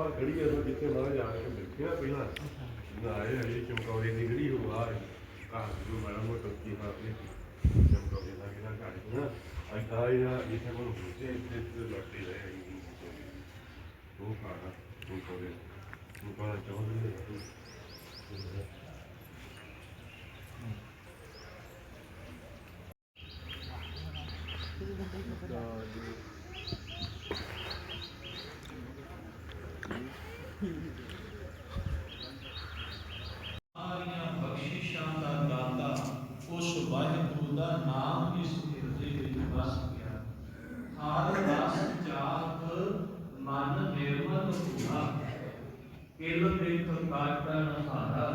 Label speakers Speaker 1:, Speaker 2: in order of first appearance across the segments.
Speaker 1: ਵਾ ਗੜੀ ਆ ਜਿੱਥੇ ਮਾਰਾ ਜਾ ਕੇ ਬੈਠਿਆ ਪਹਿਲਾਂ। ਨਾ ਆਏ ਹਜੇ ਚਮਕੌਰੇ ਦੀ ਗੜੀ ਹੋ ਆ ਕਾਹ ਨੂੰ ਮੈਡਮ ਉਹ ਟੱਕੀ ਹਾਂ ਆਪਣੇ ਚਮਕੌਰੇ ਦਾ ਕਿਹੜਾ ਘਾਟ ਨਾ ਅੱਛਾ ਇਹ ਇੱਥੇ ਕੋਲ ਹੁੰਦੇ ਇੱਥੇ ਤੇ ਲੱਟੀ ਰਹੇ ਉਹ ਖਾਣਾ ਉਹ ਕੋਲੇ ਉਹ ਕੋਲ ਚਾਹੁੰਦੇ ਨੇ
Speaker 2: ਸਾਰੀਆਂ ਬਖਸ਼ਿਸ਼ਾਂ ਦਾ ਦਾਤਾ ਉਸ ਵਾਹਿਗੁਰੂ ਦਾ ਨਾਮ ਇਸ ਹਿਰਦੇ ਵਿੱਚ ਵਸ ਗਿਆ। ਹਰ ਰਸ ਚਾਪ ਮਨ ਨਿਰਮਲ ਹੋਣਾ ਕਿਲ ਬਿਖ ਕਾਟਨ ਹਾਰਾ।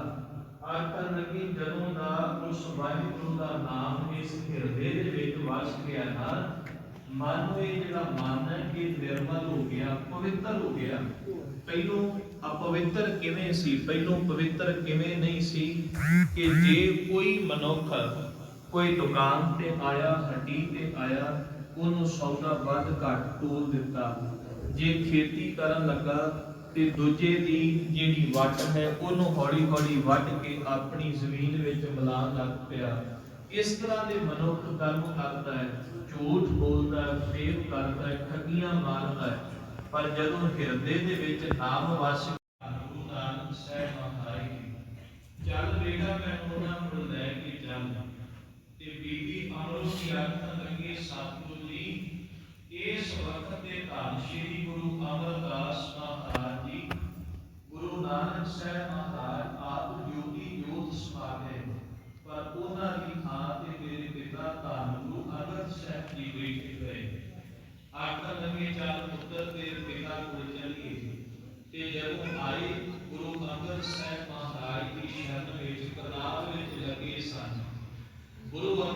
Speaker 2: ਆਖਣ ਲੱਗੀ ਜਦੋਂ ਦਾ ਉਸ ਵਾਹਿਗੁਰੂ ਦਾ ਨਾਮ ਇਸ ਹਿਰਦੇ ਦੇ ਵਿੱਚ ਵਸ ਗਿਆ ਨਾ, ਮਨ ਇਹ ਜਿਹੜਾ ਮਨ ਹੈ, ਇਹ ਨਿਰਮਲ ਹੋ ਗਿਆ, ਪਵਿੱਤਰ ਹੋ ਗਿਆ। ਪਹਿਲੋਂ ਅਪਵਿੱਤਰ ਕਿਵੇਂ ਸੀ? ਪਹਿਲੋਂ ਪਵਿੱਤਰ ਕਿਵੇਂ ਨਹੀਂ ਸੀ? ਕਿ ਜੇ ਕੋਈ ਮਨੁੱਖ ਕੋਈ ਦੁਕਾਨ ਤੇ ਆਇਆ, ਹੱਡੀ ਤੇ ਆਇਆ, ਉਹਨੂੰ ਸੌਦਾ ਵੱਧ ਘੱਟ ਤੋਲ ਦਿੱਤਾ। ਜੇ ਖੇਤੀ ਕਰਨ ਲੱਗਾ ਤੇ ਦੂਜੇ ਦੀ ਜਿਹੜੀ ਵੱਟ ਹੈ, ਉਹਨੂੰ ਹੌਲੀ ਹੌਲੀ ਵੱਢ ਕੇ ਆਪਣੀ ਜ਼ਮੀਨ ਵਿੱਚ ਮਿਲਾਉਣ ਲੱਗ ਪਿਆ। ਇਸ ਤਰ੍ਹਾਂ ਦੇ ਮਨੁੱਖ ਕਰਮ ਕਰਦਾ ਹੈ, ਝੂਠ ਬੋਲਦਾ ਹੈ ਫੇਰ ਕਰਦਾ ਹੈ, ਠੱਗੀਆਂ ਮਾਰਦਾ ਹੈ। ਪਰ ਜਦੋਂ ਹਿਰਦੇ ਦੇ ਵਿੱਚ ਨਾਮ ਵਸ ਬੀਬੀ ਅਮਰੋ ਦੀ ਆਖਣ ਲੱਗੇ ਸਤਿਗੁਰੂ ਜੀ ਇਸ ਵਕਤ ਦੇ ਧੰਨ ਸ਼੍ਰੀ ਗੁਰੂ ਅਮਰਦਾਸ ਮਹਾਰਾਜ ਜੀ ਗੁਰੂ ਨਾਨਕ ਸਾਹਿਬ ਮਹਾਰਾਜ ਆਪ ਜੋਗੀ ਜੋਤ ਸਮਾ ਗਏ ਪਰ ਉਹਨਾਂ ਦੀ ਥਾਂ ਤੇ ਮੇਰੇ ਪਿਤਾ ਧੰਨ ਗੁਰੂ ਅੰਗਦ ਸਾਹਿਬ ਜੀ ਬੈਠੇ ਗਏ ਆਖਣ ਲੱਗੇ ਚੱਲ ਪੁੱਤਰ ਤੇਰੇ ਪਿਤਾ ਕੋਲ ਚੱਲੀਏ ਤੇ ਜਦੋਂ ਆਏ